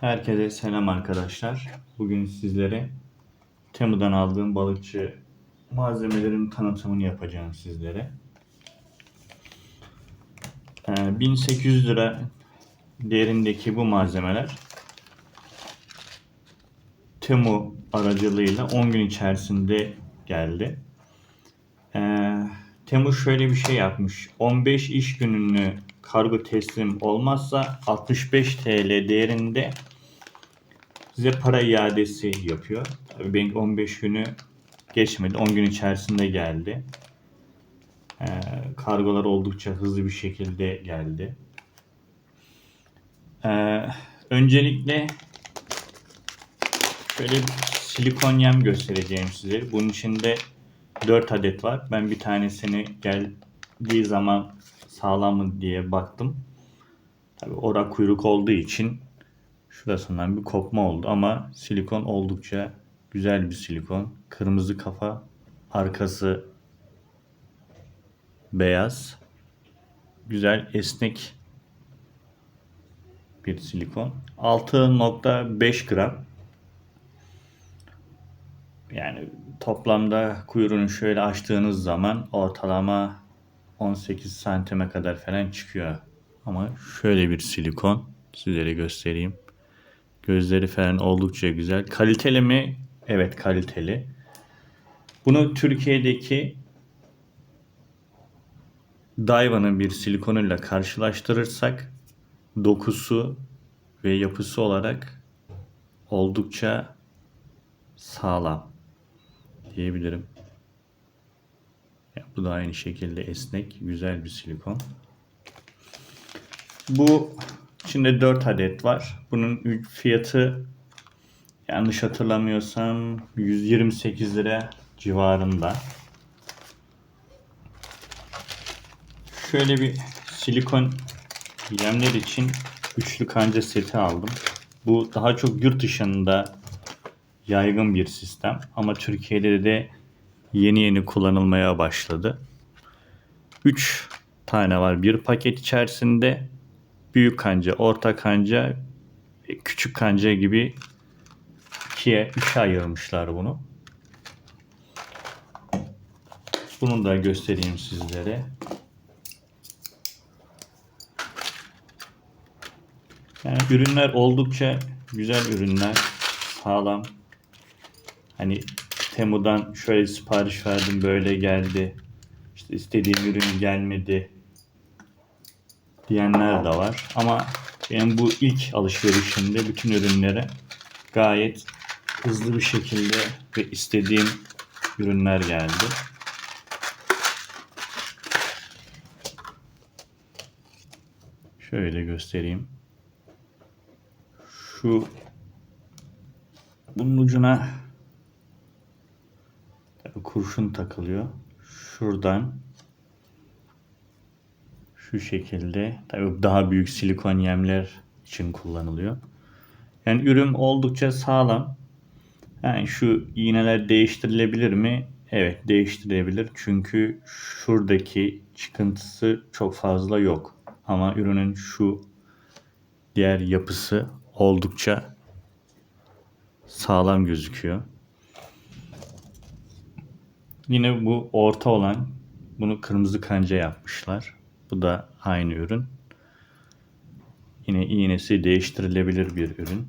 Herkese selam arkadaşlar. Bugün sizlere Temu'dan aldığım balıkçı malzemelerin tanıtımını yapacağım sizlere. Ee, 1800 lira değerindeki bu malzemeler Temu aracılığıyla 10 gün içerisinde geldi. Ee, Temu şöyle bir şey yapmış. 15 iş gününü kargo teslim olmazsa 65 TL değerinde size para iadesi yapıyor. Tabii benim 15 günü geçmedi. 10 gün içerisinde geldi. Ee, kargolar oldukça hızlı bir şekilde geldi. Ee, öncelikle şöyle silikon yem göstereceğim size. Bunun içinde 4 adet var. Ben bir tanesini geldiği zaman sağlam mı diye baktım. Tabii ora kuyruk olduğu için şurasından bir kopma oldu ama silikon oldukça güzel bir silikon. Kırmızı kafa, arkası beyaz. Güzel esnek bir silikon. 6.5 gram. Yani toplamda kuyruğunu şöyle açtığınız zaman ortalama 18 santime kadar falan çıkıyor. Ama şöyle bir silikon sizlere göstereyim. Gözleri falan oldukça güzel. Kaliteli mi? Evet kaliteli. Bunu Türkiye'deki Daiwa'nın bir silikonuyla karşılaştırırsak dokusu ve yapısı olarak oldukça sağlam diyebilirim. Ya, bu da aynı şekilde esnek, güzel bir silikon. Bu içinde 4 adet var. Bunun fiyatı yanlış hatırlamıyorsam 128 lira civarında. Şöyle bir silikon yemler için üçlü kanca seti aldım. Bu daha çok yurt dışında yaygın bir sistem ama Türkiye'de de yeni yeni kullanılmaya başladı. 3 tane var bir paket içerisinde. Büyük kanca, orta kanca, küçük kanca gibi ikiye üçe ayırmışlar bunu. Bunu da göstereyim sizlere. Yani ürünler oldukça güzel ürünler. Sağlam. Hani Temu'dan şöyle sipariş verdim böyle geldi. İşte istediğim ürün gelmedi diyenler de var. Ama benim bu ilk alışverişimde bütün ürünlere gayet hızlı bir şekilde ve istediğim ürünler geldi. Şöyle göstereyim. Şu bunun ucuna kurşun takılıyor. Şuradan şu şekilde tabii daha büyük silikon yemler için kullanılıyor. Yani ürün oldukça sağlam. Yani şu iğneler değiştirilebilir mi? Evet değiştirilebilir. Çünkü şuradaki çıkıntısı çok fazla yok. Ama ürünün şu diğer yapısı oldukça sağlam gözüküyor. Yine bu orta olan bunu kırmızı kanca yapmışlar. Bu da aynı ürün. Yine iğnesi değiştirilebilir bir ürün.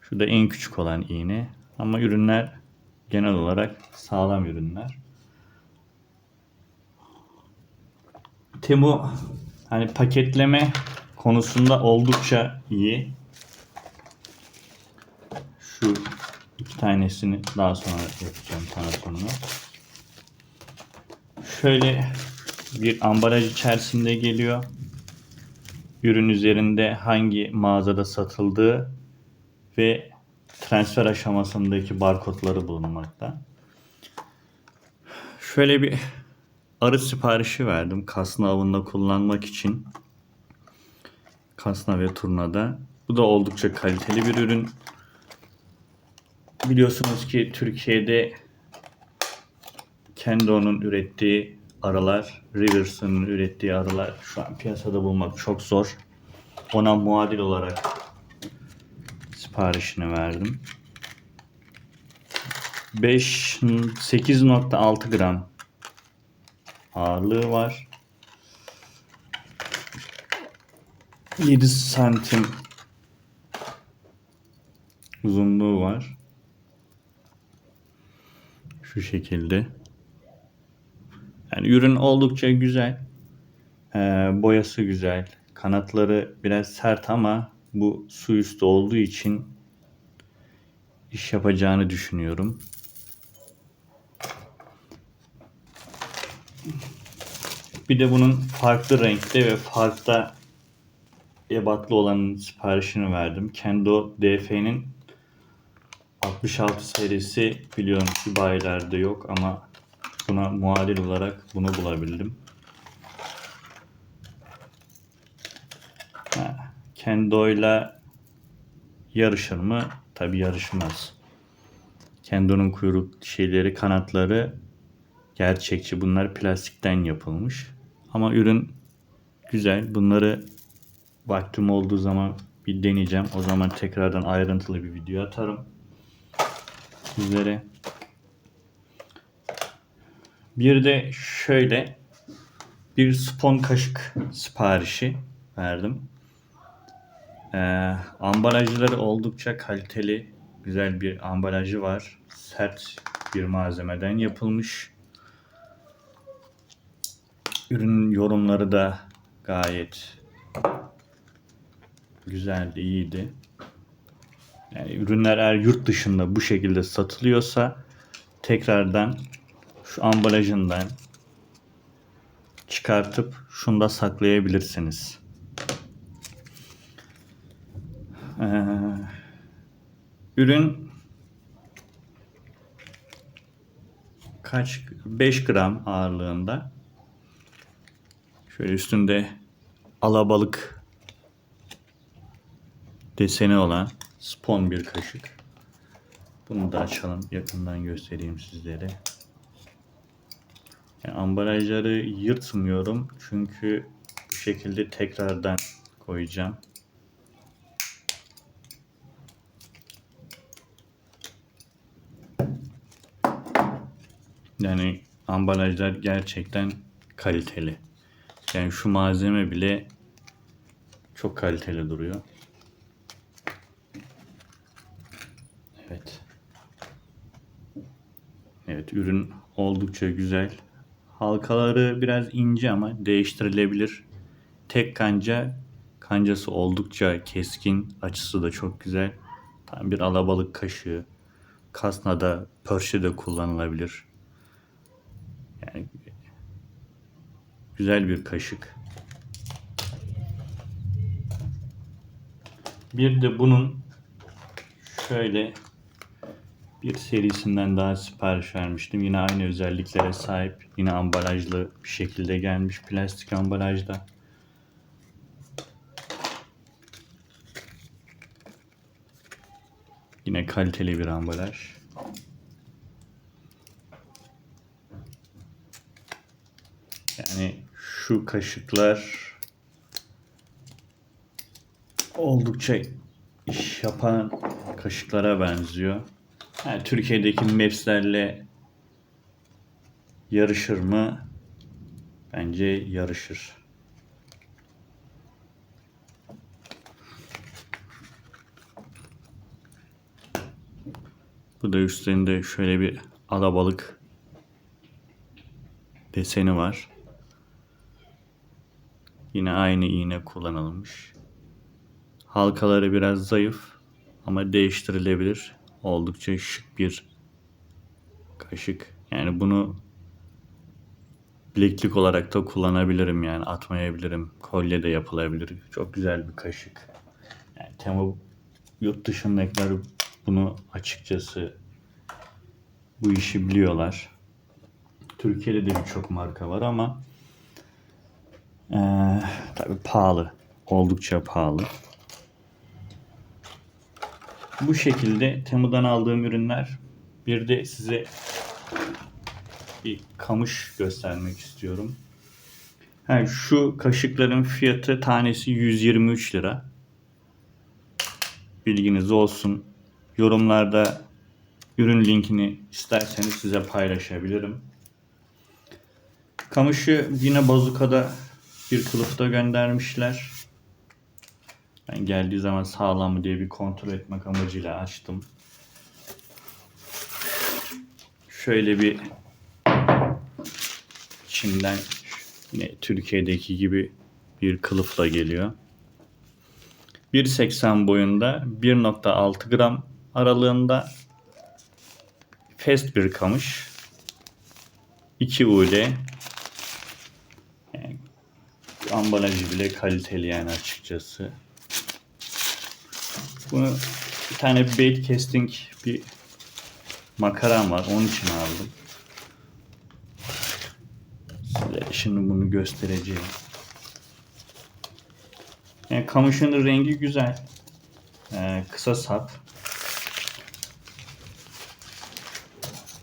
Şu da en küçük olan iğne. Ama ürünler genel olarak sağlam ürünler. Temu hani paketleme konusunda oldukça iyi. Şu iki tanesini daha sonra yapacağım tanıtımını. Şöyle bir ambalaj içerisinde geliyor. Ürün üzerinde hangi mağazada satıldığı ve transfer aşamasındaki barkodları bulunmakta. Şöyle bir arı siparişi verdim kasna avında kullanmak için. Kasna ve turnada. Bu da oldukça kaliteli bir ürün. Biliyorsunuz ki Türkiye'de Kendo'nun ürettiği arılar, Rivers'ın ürettiği arılar şu an piyasada bulmak çok zor. ona muadil olarak siparişini verdim. 5 8.6 gram ağırlığı var. 7 santim uzunluğu var. Şu şekilde. Yani ürün oldukça güzel. Ee, boyası güzel. Kanatları biraz sert ama bu su üstü olduğu için iş yapacağını düşünüyorum. Bir de bunun farklı renkte ve farklı ebatlı olanın siparişini verdim. Kendo DF'nin 66 serisi biliyorum ki bayilerde yok ama buna muadil olarak bunu bulabildim. Ha, Kendo'yla yarışır mı? Tabi yarışmaz. Kendo'nun kuyruk şeyleri, kanatları gerçekçi. Bunlar plastikten yapılmış. Ama ürün güzel. Bunları vaktim olduğu zaman bir deneyeceğim. O zaman tekrardan ayrıntılı bir video atarım. Sizlere. Bir de şöyle bir spon kaşık siparişi verdim. Ee, ambalajları oldukça kaliteli, güzel bir ambalajı var. Sert bir malzemeden yapılmış. Ürünün yorumları da gayet güzeldi, iyiydi. Yani ürünler eğer yurt dışında bu şekilde satılıyorsa tekrardan şu ambalajından çıkartıp şunda saklayabilirsiniz. Ee, ürün kaç 5 gram ağırlığında. Şöyle üstünde alabalık deseni olan spon bir kaşık. Bunu da açalım yakından göstereyim sizlere. Yani ambalajları yırtmıyorum çünkü bu şekilde tekrardan koyacağım. Yani ambalajlar gerçekten kaliteli. Yani şu malzeme bile çok kaliteli duruyor. Evet. Evet ürün oldukça güzel. Halkaları biraz ince ama değiştirilebilir. Tek kanca kancası oldukça keskin. Açısı da çok güzel. Tam bir alabalık kaşığı. Kasnada, pörşe de kullanılabilir. Yani güzel bir kaşık. Bir de bunun şöyle bir serisinden daha sipariş vermiştim. Yine aynı özelliklere sahip. Yine ambalajlı bir şekilde gelmiş. Plastik ambalajda. Yine kaliteli bir ambalaj. Yani şu kaşıklar oldukça iş yapan kaşıklara benziyor. Yani Türkiye'deki Maps'lerle yarışır mı? Bence yarışır. Bu da üstünde şöyle bir alabalık deseni var. Yine aynı iğne kullanılmış. Halkaları biraz zayıf ama değiştirilebilir. Oldukça şık bir kaşık. Yani bunu bileklik olarak da kullanabilirim yani atmayabilirim. Kolye de yapılabilir. Çok güzel bir kaşık. Yani Temu yurt dışındakiler bunu açıkçası bu işi biliyorlar. Türkiye'de de birçok marka var ama ee, tabii pahalı. Oldukça pahalı. Bu şekilde Temu'dan aldığım ürünler. Bir de size bir kamış göstermek istiyorum. Ha, şu kaşıkların fiyatı tanesi 123 lira. Bilginiz olsun. Yorumlarda ürün linkini isterseniz size paylaşabilirim. Kamışı yine bazukada bir kılıfta göndermişler. Ben geldiği zaman sağlam mı diye bir kontrol etmek amacıyla açtım. Şöyle bir içinden yine Türkiye'deki gibi bir kılıfla geliyor. 1.80 boyunda 1.6 gram aralığında fest bir kamış. 2 UL yani ambalajı bile kaliteli yani açıkçası. Bunu bir tane bait casting bir makaram var. Onun için aldım. Size şimdi bunu göstereceğim. Yani kamışın rengi güzel. Ee, kısa sap.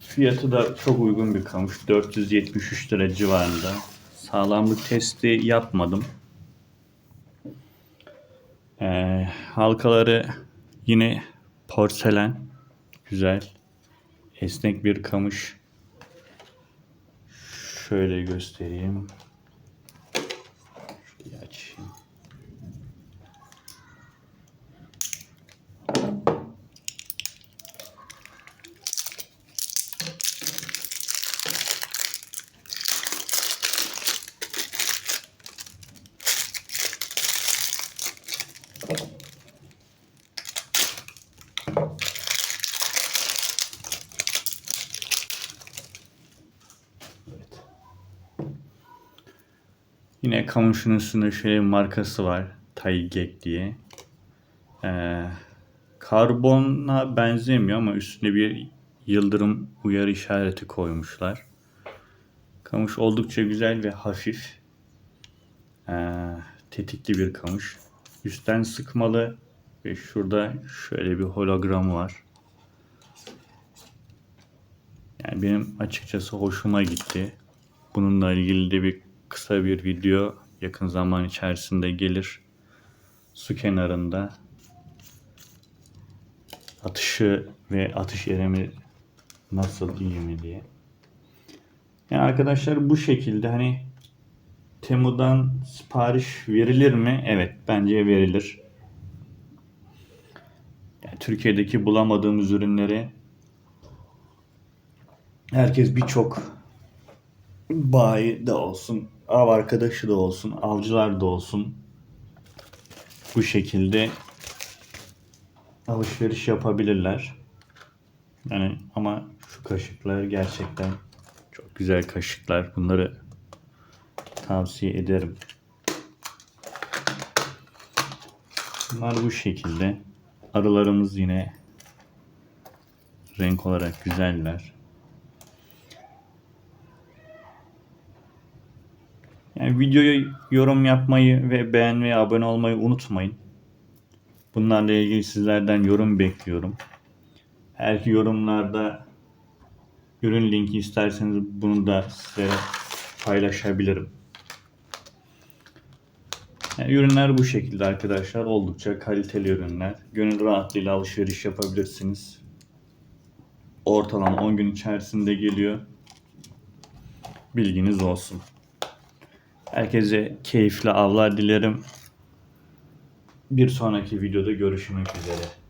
Fiyatı da çok uygun bir kamış. 473 lira civarında. Sağlamlık testi yapmadım. Ee, halkaları yine porselen. Güzel. Esnek bir kamış. Şöyle göstereyim. Yine kamışın üstünde şöyle bir markası var. Taygek diye. Ee, karbona benzemiyor ama üstünde bir yıldırım uyarı işareti koymuşlar. Kamış oldukça güzel ve hafif. Ee, tetikli bir kamış. Üstten sıkmalı ve şurada şöyle bir hologramı var. Yani benim açıkçası hoşuma gitti. Bununla ilgili de bir kısa bir video yakın zaman içerisinde gelir. Su kenarında atışı ve atış yerimi nasıl iyi diye. Yani arkadaşlar bu şekilde hani Temu'dan sipariş verilir mi? Evet bence verilir. Yani Türkiye'deki bulamadığımız ürünleri herkes birçok bayi de olsun, av arkadaşı da olsun, avcılar da olsun bu şekilde alışveriş yapabilirler. Yani ama şu kaşıklar gerçekten çok güzel kaşıklar. Bunları tavsiye ederim. Bunlar bu şekilde. Arılarımız yine renk olarak güzeller. Videoya yorum yapmayı ve beğenmeyi, abone olmayı unutmayın. Bunlarla ilgili sizlerden yorum bekliyorum. Eğer ki yorumlarda ürün linki isterseniz bunu da size paylaşabilirim. Yani ürünler bu şekilde arkadaşlar. Oldukça kaliteli ürünler. Gönül rahatlığıyla alışveriş yapabilirsiniz. Ortalama 10 gün içerisinde geliyor. Bilginiz olsun. Herkese keyifli avlar dilerim. Bir sonraki videoda görüşmek üzere.